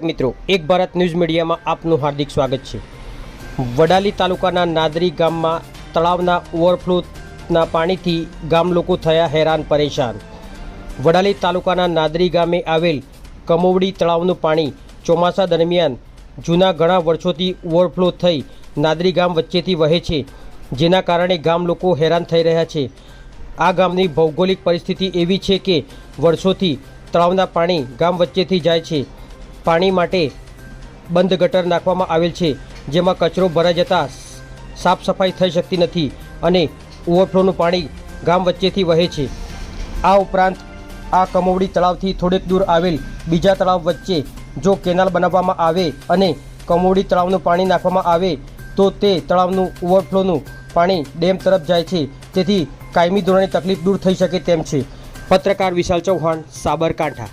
મિત્રો, એક ભારત ન્યૂઝ મીડિયામાં આપનું હાર્દિક સ્વાગત છે. વડાલી તાલુકાના નાદરી ગામમાં તળાવના ઓવરફ્લોના પાણીથી ગામ લોકો થયા હેરાન પરેશાન. વડાલી તાલુકાના નાદરી ગામે આવેલ કમોવડી તળાવનું પાણી ચોમાસા દરમિયાન જૂના ઘણા વર્ષોથી ઓવરફ્લો થઈ નાદરી ગામ વચ્ચેથી વહે છે, જેના કારણે ગામ લોકો હેરાન થઈ રહ્યા છે. આ ગામની ભૌગોલિક પરિસ્થિતિ એવી છે કે વર્ષોથી તળાવના પાણી ગામ વચ્ચેથી જાય છે. પાણી માટે બંધ ગટર નાખવામાં આવેલ છે, જેમાં કચરો ભરાઈ જતાં સાફ સફાઈ થઈ શકતી નથી અને ઓવરફ્લોનું પાણી ગામ વચ્ચેથી વહે છે. આ ઉપરાંત આ કમોવડી તળાવથી થોડેક દૂર આવેલ બીજા તળાવ વચ્ચે જો કેનાલ બનાવવામાં આવે અને કમોવડી તળાવનું પાણી નાખવામાં આવે, તો તે તળાવનું ઓવરફ્લોનું પાણી ડેમ તરફ જાય છે. તેથી કાયમી ધોરણે તકલીફ દૂર થઈ શકે તેમ છે. પત્રકાર વિશાલ ચૌહાણ, સાબરકાંઠા.